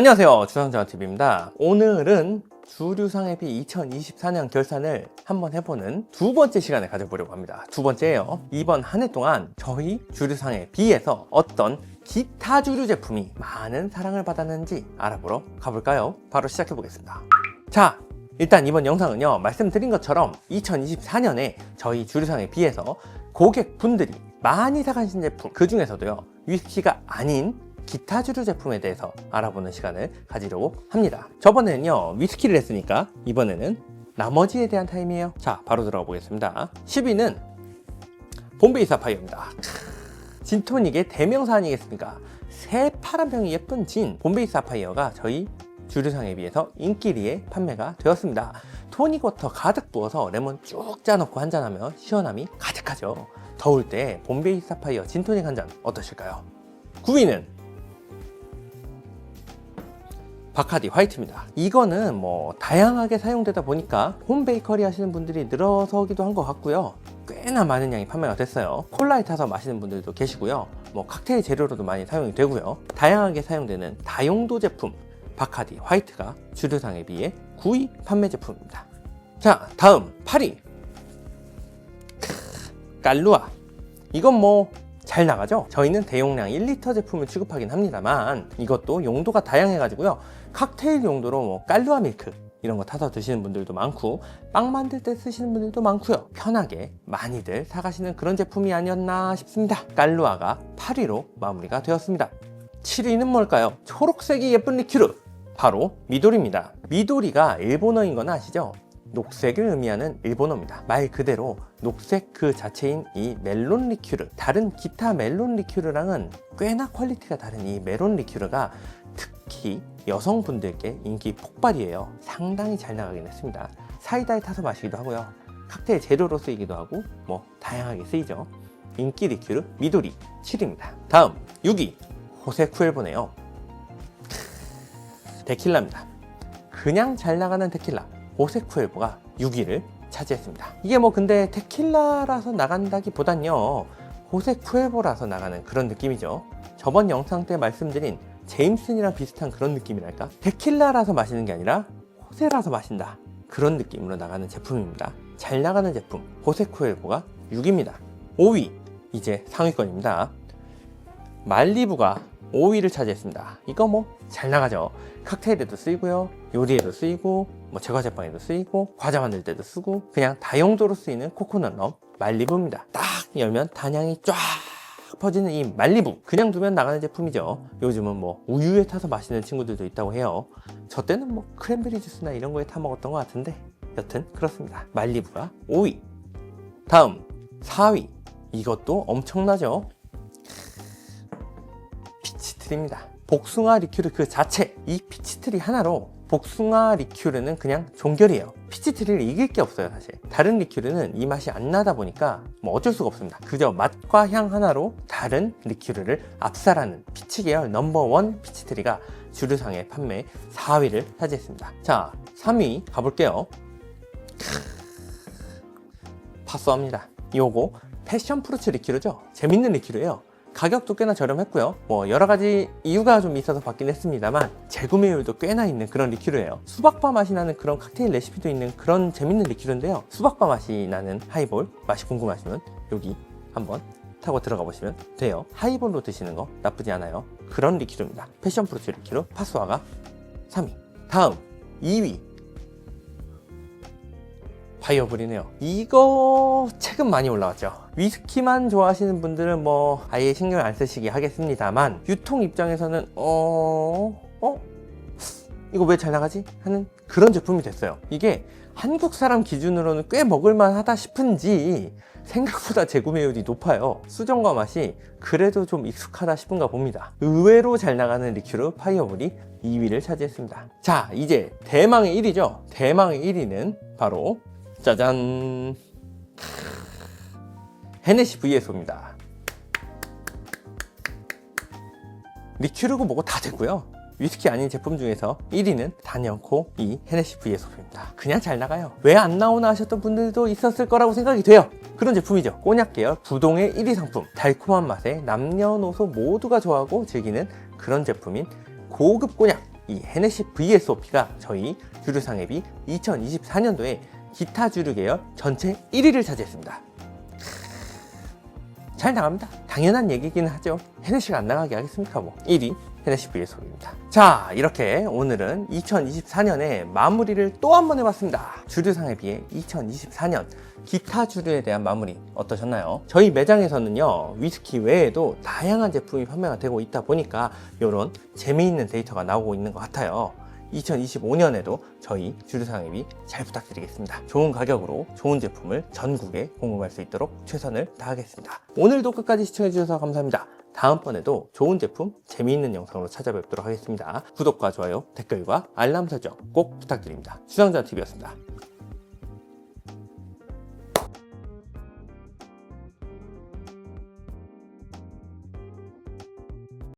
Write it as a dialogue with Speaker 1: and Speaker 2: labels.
Speaker 1: 안녕하세요. 주상장TV입니다. 오늘은 주류상해비 2024년 결산을 한번 해보는 두 번째 시간을 가져보려고 합니다. 두 번째예요. 이번 한 해 동안 저희 주류상에 비해서 어떤 기타 주류 제품이 많은 사랑을 받았는지 알아보러 가볼까요? 바로 시작해 보겠습니다. 자 일단 이번 영상은요 말씀드린 것처럼 2024년에 저희 주류상에 비해서 고객분들이 많이 사가신 제품 그 중에서도요 위스키가 아닌 기타 주류 제품에 대해서 알아보는 시간을 가지려고 합니다 저번에는요 위스키를 했으니까 이번에는 나머지에 대한 타임이에요 자 바로 들어가 보겠습니다 10위는 봄베이 사파이어입니다 진토닉의 대명사 아니겠습니까 새파란 병이 예쁜 진 봄베이 사파이어가 저희 주류상에 비해서 인기리에 판매가 되었습니다. 토닉워터 가득 부어서 레몬 쭉 짜놓고 한잔하면 시원함이 가득하죠. 더울 때 봄베이 사파이어 진토닉 한 잔 어떠실까요? 9위는 바카디 화이트입니다. 이거는 뭐 다양하게 사용되다 보니까 홈베이커리 하시는 분들이 늘어서기도 한 것 같고요. 꽤나 많은 양이 판매가 됐어요. 콜라에 타서 마시는 분들도 계시고요. 뭐 칵테일 재료로도 많이 사용이 되고요. 다양하게 사용되는 다용도 제품 바카디 화이트가 주류상에 비해 9위 판매 제품입니다. 자, 다음 8위. 깔루아. 이건 뭐 잘 나가죠? 저희는 대용량 1리터 제품을 취급하긴 합니다만 이것도 용도가 다양해가지고요. 칵테일 용도로 뭐 깔루아 밀크 이런 거 타서 드시는 분들도 많고 빵 만들 때 쓰시는 분들도 많고요. 편하게 많이들 사가시는 그런 제품이 아니었나 싶습니다. 깔루아가 8위로 마무리가 되었습니다. 7위는 뭘까요? 초록색이 예쁜 리큐르 바로 미도리입니다. 미도리가 일본어인 건 아시죠? 녹색을 의미하는 일본어입니다. 말 그대로 녹색 그 자체인 이 멜론 리큐르 다른 기타 멜론 리큐르랑은 꽤나 퀄리티가 다른 이 멜론 리큐르가 특히 여성분들께 인기 폭발이에요. 상당히 잘 나가긴 했습니다. 사이다에 타서 마시기도 하고요. 칵테일 재료로 쓰이기도 하고 뭐 다양하게 쓰이죠. 인기 리큐르 미도리 7입니다. 다음 6위 호세 쿠엘보네요. 데킬라입니다. 그냥 잘 나가는 데킬라 호세쿠엘보가 6위를 차지했습니다. 이게 뭐 근데 데킬라라서 나간다기보단요 호세쿠엘보라서 나가는 그런 느낌이죠. 저번 영상 때 말씀드린 제임슨이랑 비슷한 그런 느낌이랄까? 데킬라라서 마시는 게 아니라 호세라서 마신다. 그런 느낌으로 나가는 제품입니다. 잘 나가는 제품 호세쿠엘보가 6위입니다. 5위 이제 상위권입니다. 말리부가 5위를 차지했습니다. 이거 뭐 잘 나가죠. 칵테일에도 쓰이고요. 요리에도 쓰이고 뭐 제과 제빵에도 쓰이고 과자 만들 때도 쓰고 그냥 다용도로 쓰이는 코코넛 럼 말리부입니다. 딱 열면 단향이 쫙 퍼지는 이 말리부 그냥 두면 나가는 제품이죠. 요즘은 뭐 우유에 타서 마시는 친구들도 있다고 해요. 저 때는 뭐 크랜베리 주스나 이런 거에 타 먹었던 것 같은데 여튼 그렇습니다. 말리부가 5위. 다음 4위 이것도 엄청나죠. 피치트리입니다. 복숭아 리큐르 그 자체 이 피치트리 하나로 복숭아 리큐르는 그냥 종결이에요. 피치트리를 이길 게 없어요, 사실. 다른 리큐르는 이 맛이 안 나다 보니까 뭐 어쩔 수가 없습니다. 그저 맛과 향 하나로 다른 리큐르를 압살하는 피치 계열 넘버원 피치트리가 주류상의 판매 4위를 차지했습니다. 자, 3위 가볼게요. 파스합니다. 요거 패션 프루츠 리큐르죠? 재밌는 리큐르예요. 가격도 꽤나 저렴했고요. 뭐 여러 가지 이유가 좀 있어서 받긴 했습니다만 재구매율도 꽤나 있는 그런 리큐르예요. 수박바 맛이 나는 그런 칵테일 레시피도 있는 그런 재밌는 리큐르인데요. 수박바 맛이 나는 하이볼 맛이 궁금하시면 여기 한번 타고 들어가 보시면 돼요. 하이볼로 드시는 거 나쁘지 않아요. 그런 리큐르입니다. 패션 프루트 리큐르 파스와가 3위. 다음 2위 파이어볼이네요. 이거 최근 많이 올라왔죠. 위스키만 좋아하시는 분들은 뭐 아예 신경 안 쓰시게 하겠습니다만 유통 입장에서는 어... 어? 이거 왜 잘 나가지? 하는 그런 제품이 됐어요. 이게 한국 사람 기준으로는 꽤 먹을만 하다 싶은지 생각보다 재구매율이 높아요. 수정과 맛이 그래도 좀 익숙하다 싶은가 봅니다. 의외로 잘 나가는 리큐르 파이어볼이 2위를 차지했습니다. 자, 이제 대망의 1위죠. 대망의 1위는 바로 짜잔 헤네시 VSO입니다. 리큐르고 뭐고 다 되고요. 위스키 아닌 제품 중에서 1위는 단연코 이 헤네시 VSO입니다. 그냥 잘 나가요. 왜 안 나오나 하셨던 분들도 있었을 거라고 생각이 돼요. 그런 제품이죠. 꼬냑 계열 부동의 1위 상품. 달콤한 맛에 남녀노소 모두가 좋아하고 즐기는 그런 제품인 고급 꼬냑 이 헤네시 VSOP가 저희 주류상해비 2024년도에 기타 주류 계열 전체 1위를 차지했습니다. 잘 나갑니다. 당연한 얘기긴 하죠. 헤네시가 안 나가게 하겠습니까? 뭐 1위 헤네시 VSOP입니다. 자, 이렇게 오늘은 2024년에 마무리를 또 한 번 해봤습니다. 주류상에 비해 2024년 기타 주류에 대한 마무리 어떠셨나요? 저희 매장에서는요 위스키 외에도 다양한 제품이 판매가 되고 있다 보니까 이런 재미있는 데이터가 나오고 있는 것 같아요. 2025년에도 저희 주류상앱이 잘 부탁드리겠습니다. 좋은 가격으로 좋은 제품을 전국에 공급할 수 있도록 최선을 다하겠습니다. 오늘도 끝까지 시청해주셔서 감사합니다. 다음번에도 좋은 제품, 재미있는 영상으로 찾아뵙도록 하겠습니다. 구독과 좋아요, 댓글과 알람 설정 꼭 부탁드립니다. 수상자TV였습니다.